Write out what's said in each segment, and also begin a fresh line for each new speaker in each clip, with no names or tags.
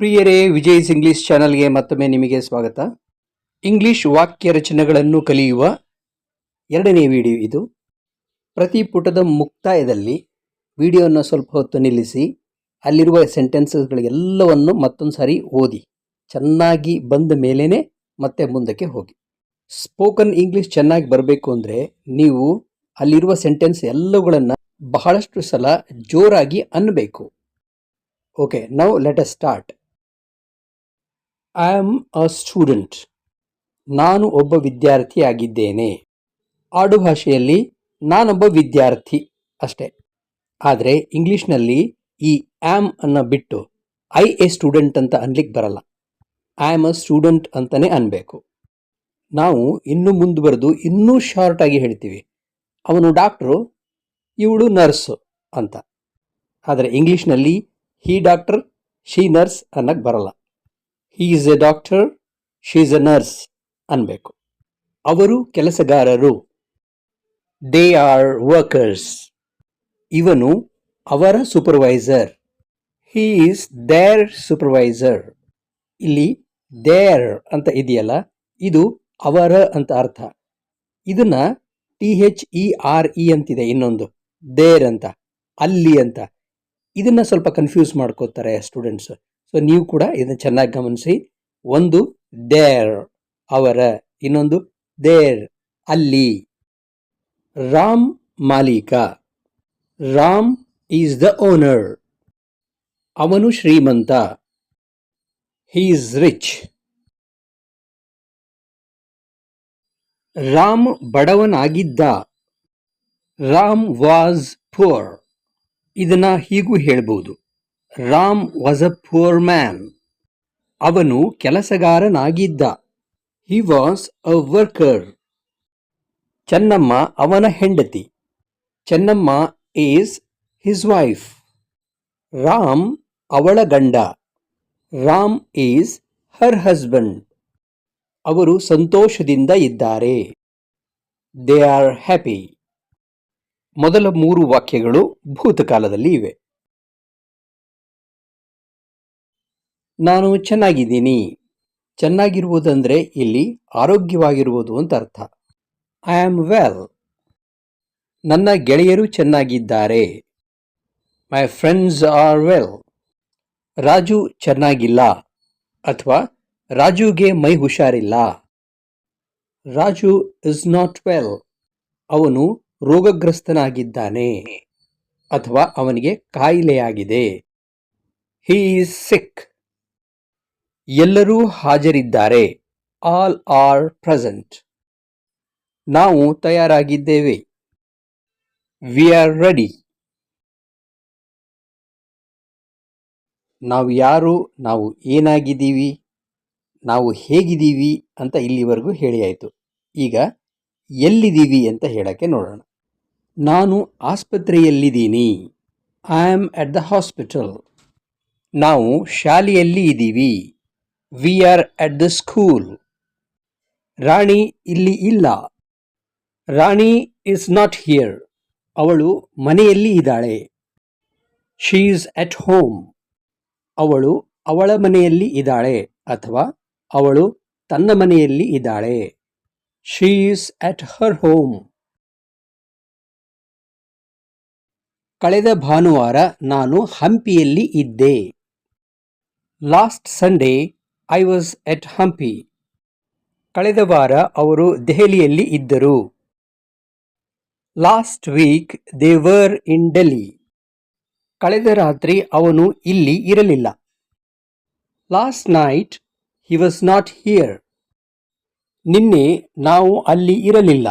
ಪ್ರಿಯರೇ ವಿಜಯ್ಸ್ ಇಂಗ್ಲಿಷ್ ಚಾನಲ್ಗೆ ಮತ್ತೊಮ್ಮೆ ನಿಮಗೆ ಸ್ವಾಗತ. ಇಂಗ್ಲಿಷ್ ವಾಕ್ಯ ರಚನೆಗಳನ್ನು ಕಲಿಯುವ ಎರಡನೇ ವಿಡಿಯೋ ಇದು. ಪ್ರತಿ ಪುಟದ ಮುಕ್ತಾಯದಲ್ಲಿ ವಿಡಿಯೋವನ್ನು ಸ್ವಲ್ಪ ಹೊತ್ತು ನಿಲ್ಲಿಸಿ, ಅಲ್ಲಿರುವ ಸೆಂಟೆನ್ಸಸ್ಗಳಿಗೆಲ್ಲವನ್ನು ಮತ್ತೊಂದು ಸಾರಿ ಓದಿ, ಚೆನ್ನಾಗಿ ಬಂದ ಮೇಲೇ ಮತ್ತೆ ಮುಂದಕ್ಕೆ ಹೋಗಿ. ಸ್ಪೋಕನ್ ಇಂಗ್ಲಿಷ್ ಚೆನ್ನಾಗಿ ಬರಬೇಕು ಅಂದರೆ ನೀವು ಅಲ್ಲಿರುವ ಸೆಂಟೆನ್ಸ್ ಎಲ್ಲವುಗಳನ್ನು ಬಹಳಷ್ಟು ಸಲ ಜೋರಾಗಿ ಅನ್ನಬೇಕು. Okay now let us start. I am a student ನಾನು ಒಬ್ಬ ವಿದ್ಯಾರ್ಥಿಯಾಗಿದ್ದೇನೆ. ಆಡು ಭಾಷೆಯಲ್ಲಿ ನಾನೊಬ್ಬ ವಿದ್ಯಾರ್ಥಿ ಅಷ್ಟೇ. ಆದರೆ ಇಂಗ್ಲೀಷ್ನಲ್ಲಿ ಈ ಆಮ್ ಅನ್ನು ಬಿಟ್ಟು ಐ ಎ ಸ್ಟೂಡೆಂಟ್ ಅಂತ ಅನ್ಲಿಕ್ಕೆ ಬರಲ್ಲ. ಐ ಆಮ್ ಅ ಸ್ಟೂಡೆಂಟ್ ಅಂತಲೇ ಅನ್ಬೇಕು. ನಾವು ಇನ್ನೂ ಮುಂದುವರೆದು ಇನ್ನೂ ಶಾರ್ಟ್ ಆಗಿ ಹೇಳ್ತೀವಿ. ಅವನು ಡಾಕ್ಟ್ರು ಇವಳು ನರ್ಸು ಅಂತ. ಆದರೆ ಇಂಗ್ಲೀಷ್ನಲ್ಲಿ ಹಿ ಡಾಕ್ಟರ್ ಶಿ ನರ್ಸ್ ಅನ್ನಕ್ಕೆ ಬರಲ್ಲ. Is a doctor she is a nurse ಅನ್ಬೇಕು. ಅವರು ಕೆಲಸಗಾರರು. ದೇ ಆರ್ ವರ್ಕರ್ಸ್ ಇವನು ಅವರ supervisor he is their supervisor ಇಲ್ಲಿ ದೇರ್ ಅಂತ ಇದೆಯಲ್ಲ, ಇದು ಅವರ ಅಂತ ಅರ್ಥ. ಇದನ್ನ T H E R E ಅಂತಿದೆ ಇನ್ನೊಂದು. ದೇರ್ ಅಂತ, ಅಲ್ಲಿ ಅಂತ. ಇದನ್ನ ಸ್ವಲ್ಪ ಕನ್ಫ್ಯೂಸ್ ಮಾಡ್ಕೋತಾರೆ ಸ್ಟೂಡೆಂಟ್ಸ್ ಸೊ ನೀವು ಕೂಡ ಇದನ್ನು ಚೆನ್ನಾಗಿ ಗಮನಿಸಿ. ಒಂದು ದೇರ್ ಅವರ, ಇನ್ನೊಂದು ದೇರ್ ಅಲ್ಲಿ. ರಾಮ್ ಮಾಲೀಕ. ರಾಮ್ ಈಸ್ ದ ಓನರ್ ಅವನು ಶ್ರೀಮಂತ. ಹೀ ಈಸ್ ರಿಚ್ ರಾಮ್ ಬಡವನಾಗಿದ್ದ. ರಾಮ್ ವಾಸ್ ಪೋರ್ ಇದನ್ನ ಹೀಗೂ ಹೇಳ್ಬೋದು. Ram was a poor man. ಅವನು ಕೆಲಸಗಾರನಾಗಿದ್ದ. He was a worker. Chennamma ಅವನ ಹೆಂಡತಿ. Chennamma is his wife. Ram ಅವಳ ಗಂಡ. Ram is her husband. ಅವರು ಸಂತೋಷದಿಂದ ಇದ್ದಾರೆ. They are happy. ಮೊದಲ ಮೂರು ವಾಕ್ಯಗಳು ಭೂತಕಾಲದಲ್ಲಿ ಇವೆ. ನಾನು ಚೆನ್ನಾಗಿದ್ದೀನಿ. ಚೆನ್ನಾಗಿರುವುದಂದರೆ ಇಲ್ಲಿ ಆರೋಗ್ಯವಾಗಿರುವುದು ಅಂತ ಅರ್ಥ. ಐ ಆಮ್ ವೆಲ್ ನನ್ನ ಗೆಳೆಯರು ಚೆನ್ನಾಗಿದ್ದಾರೆ. My friends are well Raju ಚೆನ್ನಾಗಿಲ್ಲ ಅಥವಾ ರಾಜುಗೆ ಮೈ ಹುಷಾರಿಲ್ಲ. ರಾಜು ಇಸ್ ನಾಟ್ ವೆಲ್ ಅವನು ರೋಗಗ್ರಸ್ತನಾಗಿದ್ದಾನೆ ಅಥವಾ ಅವನಿಗೆ ಕಾಯಿಲೆಯಾಗಿದೆ. ಹೀ ಈಸ್ ಸಿಕ್ ಎಲ್ಲರೂ ಹಾಜರಿದ್ದಾರೆ. ಆಲ್ ಆರ್ ಪ್ರೆಸೆಂಟ್ ನಾವು ತಯಾರಾಗಿದ್ದೇವೆ. ವಿ ಆರ್ ರೆಡಿ ನಾವು ಯಾರು? ನಾವು ಏನಾಗಿದ್ದೀವಿ? ನಾವು ಹೇಗಿದ್ದೀವಿ ಅಂತ ಇಲ್ಲಿವರೆಗೂ ಹೇಳಿ ಆಯಿತು ಈಗ ಎಲ್ಲಿದ್ದೀವಿ ಅಂತ ಹೇಳೋಕ್ಕೆ ನೋಡೋಣ. ನಾನು ಆಸ್ಪತ್ರೆಯಲ್ಲಿದ್ದೀನಿ. I am at the hospital ನಾವು ಶಾಲೆಯಲ್ಲಿ ಇದ್ದೀವಿ. We are at the school Rani ಇಲ್ಲಿ ಇಲ್ಲ. ರಾಣಿ ಇಸ್ ನಾಟ್ ಹಿಯರ್ ಅವಳು ಮನೆಯಲ್ಲಿ ಇದ್ದಾಳೆ. ಶೀ ಈಸ್ ಅಟ್ ಹೋಮ್ ಅವಳು ಅವಳ ಮನೆಯಲ್ಲಿ ಇದ್ದಾಳೆ ಅಥವಾ ಅವಳು ತನ್ನ ಮನೆಯಲ್ಲಿ ಇದ್ದಾಳೆ. She is at her home ಕಳೆದ ಭಾನುವಾರ ನಾನು ಹಂಪಿಯಲ್ಲಿ ಇದ್ದೆ. Last Sunday I was at Hampi ಕಳೆದ ವಾರ ಅವರು ದೆಹಲಿಯಲ್ಲಿ ಇದ್ದರು. Last week they were in Delhi ಕಳೆದ ರಾತ್ರಿ ಅವನು ಇಲ್ಲಿ ಇರಲಿಲ್ಲ. Last night he was not here ನಿನ್ನೆ ನಾವು ಅಲ್ಲಿ ಇರಲಿಲ್ಲ.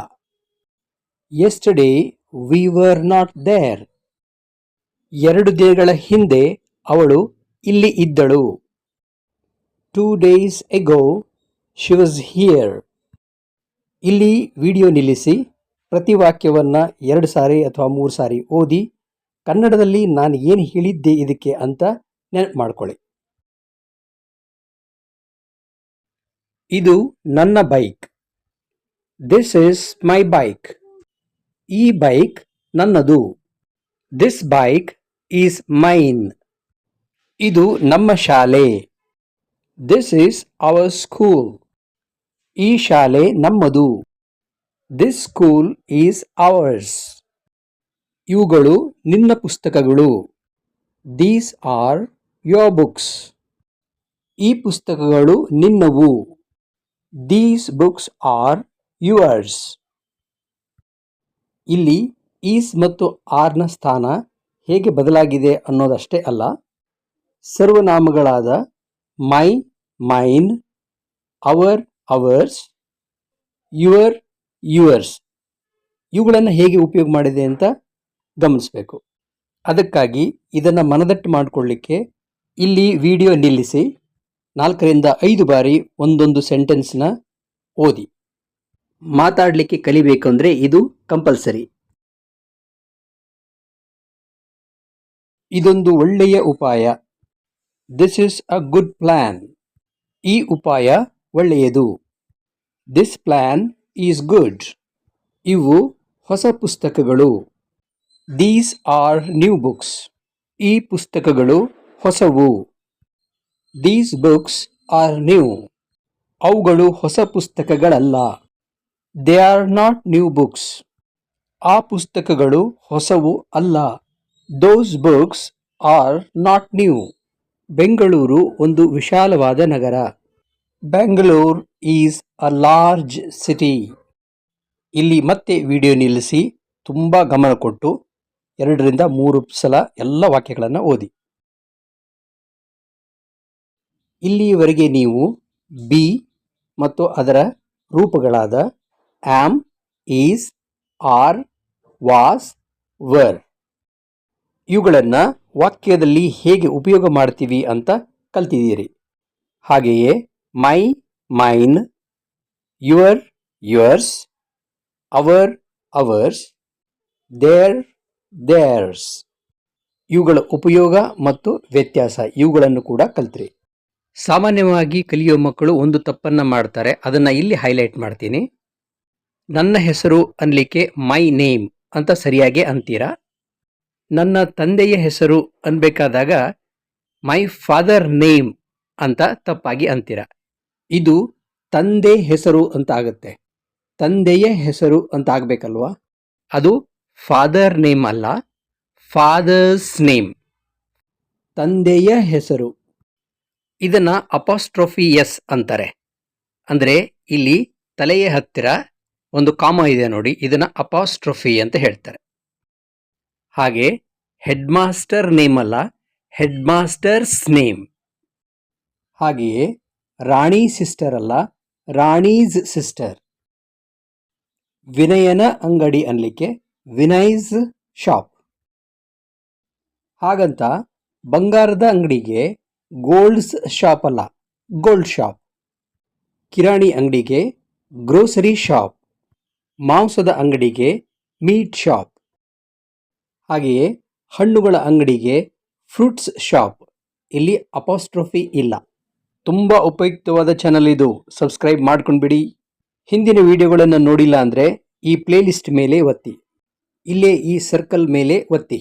Yesterday we were not there ಎರಡು ದಿನಗಳ ಹಿಂದೆ ಅವಳು ಇಲ್ಲಿ ಇದ್ದಳು. Two days ago she was here ಇಲ್ಲಿ ವಿಡಿಯೋ ನಿಲ್ಲಿಸಿ ಪ್ರತಿ ವಾಕ್ಯವನ್ನು ಎರಡು ಸಾರಿ ಅಥವಾ ಮೂರು ಸಾರಿ ಓದಿ ಕನ್ನಡದಲ್ಲಿ ನಾನು ಏನು ಹೇಳಿದ್ದೆ ಇದಕ್ಕೆ ಅಂತ ನೆನಪು ಮಾಡ್ಕೊಳ್ಳಿ. ಇದು ನನ್ನ bike. This is my bike ಈ ಬೈಕ್ ನನ್ನದು. ದಿಸ್ ಬೈಕ್ ಈಸ್ ಮೈನ್ ಇದು ನಮ್ಮ ಶಾಲೆ. ದಿಸ್ ಈಸ್ ಅವರ್ ಸ್ಕೂಲ್ ಈ ಶಾಲೆ ನಮ್ಮದು. ದಿಸ್ ಸ್ಕೂಲ್ ಈಸ್ ಅವರ್ಸ್ ಇವುಗಳು ನಿನ್ನ ಪುಸ್ತಕಗಳು. ದೀಸ್ ಆರ್ ಯೋರ್ ಬುಕ್ಸ್ ಈ ಪುಸ್ತಕಗಳು ನಿನ್ನವು. ದೀಸ್ ಬುಕ್ಸ್ ಆರ್ ಯುವರ್ಸ್ ಇಲ್ಲಿ ಈಸ್ ಮತ್ತು ಆರ್ನ ಸ್ಥಾನ ಹೇಗೆ ಬದಲಾಗಿದೆ ಅನ್ನೋದಷ್ಟೇ ಅಲ್ಲ. ಸರ್ವನಾಮಗಳಾದ my mine our ours your yours ಇವುಗಳನ್ನು ಹೇಗೆ ಉಪಯೋಗ ಮಾಡಿದೆ ಅಂತ ಗಮನಿಸಬೇಕು. ಅದಕ್ಕಾಗಿ ಇದನ್ನು ಮನದಟ್ಟು ಮಾಡಿಕೊಳ್ಳಿಕ್ಕೆ ಇಲ್ಲಿ ವಿಡಿಯೋ ನಿಲ್ಲಿಸಿ, ನಾಲ್ಕರಿಂದ ಐದು ಬಾರಿ ಒಂದೊಂದು ಸೆಂಟೆನ್ಸ್ನ ಓದಿ. ಮಾತಾಡಲಿಕ್ಕೆ ಕಲಿಬೇಕು ಅಂದರೆ ಇದು ಕಂಪಲ್ಸರಿ ಇದೊಂದು ಒಳ್ಳೆಯ ಉಪಾಯ. This is a good plan ಈ ಉಪಾಯ ಒಳ್ಳೆಯದು. ದಿಸ್ ಪ್ಲ್ಯಾನ್ ಈಸ್ ಗುಡ್ ಇವು ಹೊಸ ಪುಸ್ತಕಗಳು. ದೀಸ್ ಆರ್ ನ್ಯೂ ಬುಕ್ಸ್ ಈ ಪುಸ್ತಕಗಳು ಹೊಸವು. ದೀಸ್ ಬುಕ್ಸ್ ಆರ್ ನ್ಯೂ ಅವುಗಳು ಹೊಸ ಪುಸ್ತಕಗಳಲ್ಲ. They are not new books ಆ ಪುಸ್ತಕಗಳು ಹೊಸವು ಅಲ್ಲ. Those books are not new Bengaluru ಒಂದು ವಿಶಾಲವಾದ ನಗರ. Bengaluru is a large city. ಇಲ್ಲಿ ಮತ್ತೆ ವಿಡಿಯೋ ನಿಲ್ಲಿಸಿ, ತುಂಬ ಗಮನ ಕೊಟ್ಟು, ಎರಡರಿಂದ ಮೂರು ಸಲ ಎಲ್ಲ ವಾಕ್ಯಗಳನ್ನು ಓದಿ. ಇಲ್ಲಿಯವರೆಗೆ ನೀವು ಬಿ ಮತ್ತು ಅದರ ರೂಪಗಳಾದ am, is, are, was, were. ಇವುಗಳನ್ನು ವಾಕ್ಯದಲ್ಲಿ ಹೇಗೆ ಉಪಯೋಗ ಮಾಡ್ತೀವಿ ಅಂತ ಕಲ್ತಿದ್ದೀರಿ. ಹಾಗೆಯೇ my mine your yours our ours their theirs ಇವುಗಳ ಉಪಯೋಗ ಮತ್ತು ವ್ಯತ್ಯಾಸ ಇವುಗಳನ್ನು ಕೂಡ ಕಲ್ತ್ರಿ. ಸಾಮಾನ್ಯವಾಗಿ ಕಲಿಯೋ ಮಕ್ಕಳು ಒಂದು ತಪ್ಪನ್ನು ಮಾಡ್ತಾರೆ, ಅದನ್ನು ಇಲ್ಲಿ ಹೈಲೈಟ್ ಮಾಡ್ತೀನಿ. ನನ್ನ ಹೆಸರು ಅನ್ಲಿಕ್ಕೆ ಮೈ ನೇಮ್ ಅಂತ ಸರಿಯಾಗಿ ಅಂತೀರಾ? ನನ್ನ ತಂದೆಯ ಹೆಸರು ಅನ್ಬೇಕಾದಾಗ ಮೈ ಫಾದರ್ ನೇಮ್ ಅಂತ ತಪ್ಪಾಗಿ ಅಂತೀರ. ಇದು ತಂದೆ ಹೆಸರು ಅಂತ ಆಗುತ್ತೆ ತಂದೆಯ ಹೆಸರು ಅಂತ ಆಗಬೇಕಲ್ವಾ ಅದು ಫಾದರ್ ನೇಮ್ ಅಲ್ಲ ಫಾದರ್ಸ್ ನೇಮ್ ತಂದೆಯ ಹೆಸರು. ಇದನ್ನ ಅಪಾಸ್ಟ್ರೋಫಿ ಎಸ್ ಅಂತಾರೆ. ಅಂದರೆ ಇಲ್ಲಿ ತಲೆಯ ಹತ್ತಿರ ಒಂದು ಕಾಮ ಇದೆ ನೋಡಿ, ಇದನ್ನ ಅಪಾಸ್ಟ್ರೋಫಿ ಅಂತ ಹೇಳ್ತಾರೆ. ಹಾಗೆ ಹೆಡ್ ಮಾಸ್ಟರ್ ನೇಮ್ ಅಲ್ಲ ಹೆಡ್ ಮಾಸ್ಟರ್ಸ್ ನೇಮ್. ಹಾಗೆಯೇ ರಾಣಿ ಸಿಸ್ಟರ್ ಅಲ್ಲ, ರಾಣೀಸ್ ಸಿಸ್ಟರ್. ವಿನಯನ ಅಂಗಡಿ ಅನ್ಲಿಕ್ಕೆ ವಿನಯ್ಸ್ ಶಾಪ್. ಹಾಗಂತ ಬಂಗಾರದ ಅಂಗಡಿಗೆ ಗೋಲ್ಡ್ಸ್ ಶಾಪ್ ಅಲ್ಲ, ಗೋಲ್ಡ್ ಶಾಪ್. ಕಿರಾಣಿ ಅಂಗಡಿಗೆ ಗ್ರೋಸರಿ ಶಾಪ್. ಮಾಂಸದ ಅಂಗಡಿಗೆ ಮೀಟ್ ಶಾಪ್. ಹಾಗೆಯೇ ಹಣ್ಣುಗಳ ಅಂಗಡಿಗೆ ಫ್ರೂಟ್ಸ್ ಶಾಪ್ ಇಲ್ಲಿ ಅಪಾಸ್ಟ್ರೋಫಿ ಇಲ್ಲ. ತುಂಬ ಉಪಯುಕ್ತವಾದ ಚಾನಲ್ ಇದು. ಸಬ್ಸ್ಕ್ರೈಬ್ ಮಾಡ್ಕೊಂಡ್ಬಿಡಿ. ಹಿಂದಿನ ವಿಡಿಯೋಗಳನ್ನು ನೋಡಿಲ್ಲ ಅಂದರೆ ಈ ಪ್ಲೇಲಿಸ್ಟ್ ಮೇಲೆ ಒತ್ತಿ. ಇಲ್ಲೇ ಈ ಸರ್ಕಲ್ ಮೇಲೆ ಒತ್ತಿ.